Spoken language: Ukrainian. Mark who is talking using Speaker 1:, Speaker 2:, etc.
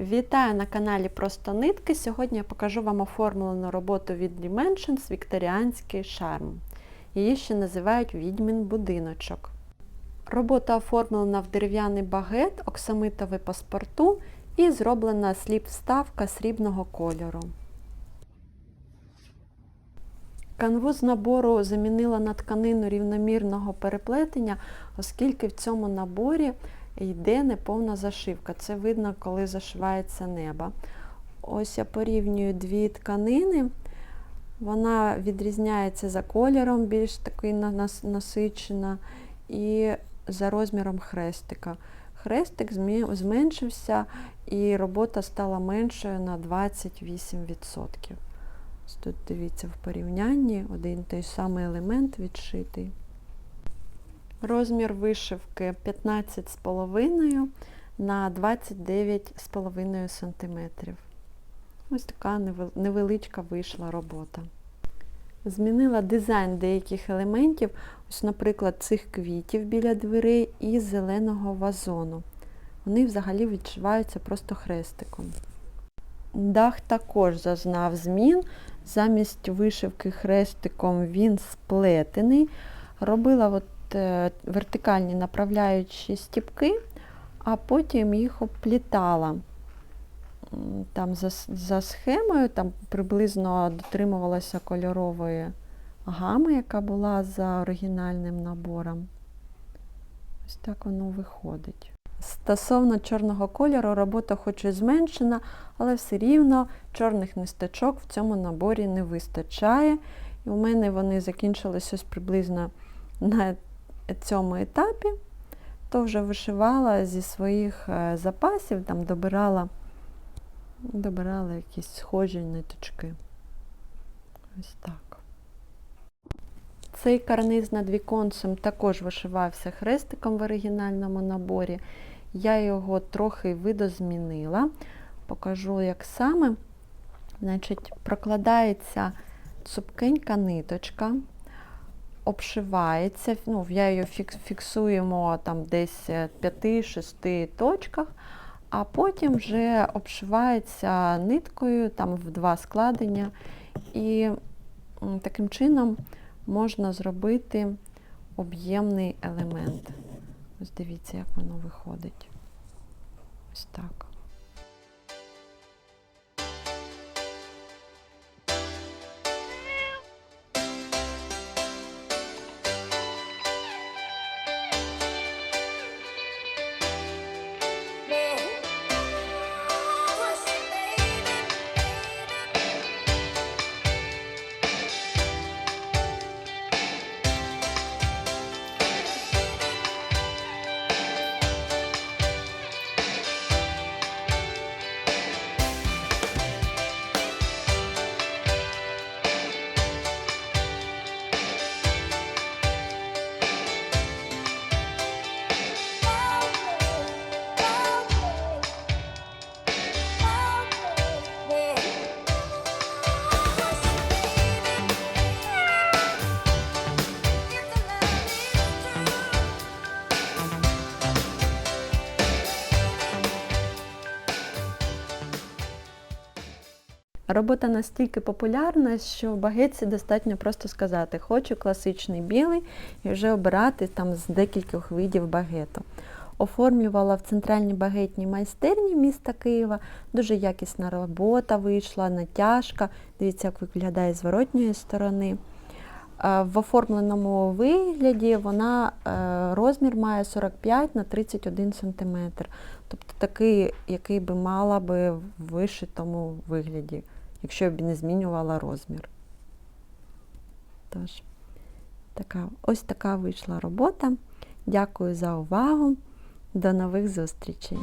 Speaker 1: Вітаю на каналі Просто Нитки. Сьогодні я покажу вам оформлену роботу від Dimensions Вікторіанський шарм. Її ще називають відьмін будиночок. Робота оформлена в дерев'яний багет, оксамитовий паспорту і зроблена сліп-вставка срібного кольору. Канву з набору замінила на тканину рівномірного переплетення, оскільки в цьому наборі йде неповна зашивка. Це видно, коли зашивається небо. Ось я порівнюю дві тканини. Вона відрізняється за кольором, більш такий насичена, і за розміром хрестика. Хрестик зменшився і робота стала меншою на 28%. Ось Тут дивіться в порівнянні один той самий елемент відшитий. Розмір вишивки 15,5 на 29,5 см. Ось така невеличка вийшла робота. Змінила дизайн деяких елементів, ось, наприклад, цих квітів біля дверей і зеленого вазону. Вони взагалі відшиваються просто хрестиком. Дах також зазнав змін. Замість вишивки хрестиком він сплетений. Робила от вертикальні направляючі стіпки, а потім їх обплітала. Там за, за схемою там приблизно дотримувалася кольорової гами, яка була за оригінальним набором. Ось так воно виходить. Стосовно чорного кольору, робота хоч і зменшена, але все рівно чорних нисточок в цьому наборі не вистачає. І у мене вони закінчились ось приблизно на цьому етапі, то вже вишивала зі своїх запасів, там добирала, добирала якісь схожі ниточки. Ось так. Цей карниз над віконцем також вишивався хрестиком в оригінальному наборі. Я його трохи видозмінила. Покажу, як саме. Значить, Прокладається цупкенька ниточка, обшивається, ну, я її фіксуємо там десь 5-6 точках, а потім вже обшивається ниткою там в два складення. І таким чином можна зробити об'ємний елемент. Ось дивіться, як воно виходить. Ось так. Робота настільки популярна, що багетці достатньо просто сказати, хочу класичний білий і вже обирати там з декількох видів багету. Оформлювала в центральній багетній майстерні міста Києва. Дуже якісна робота вийшла, натяжка. Дивіться, як виглядає з воротньої сторони. В оформленому вигляді вона розмір має 45 на 31 см. Тобто такий, який би мала би в вишитому вигляді якщо я б не змінювала розмір. Тож, така, ось така вийшла робота. Дякую за увагу. До нових зустрічей!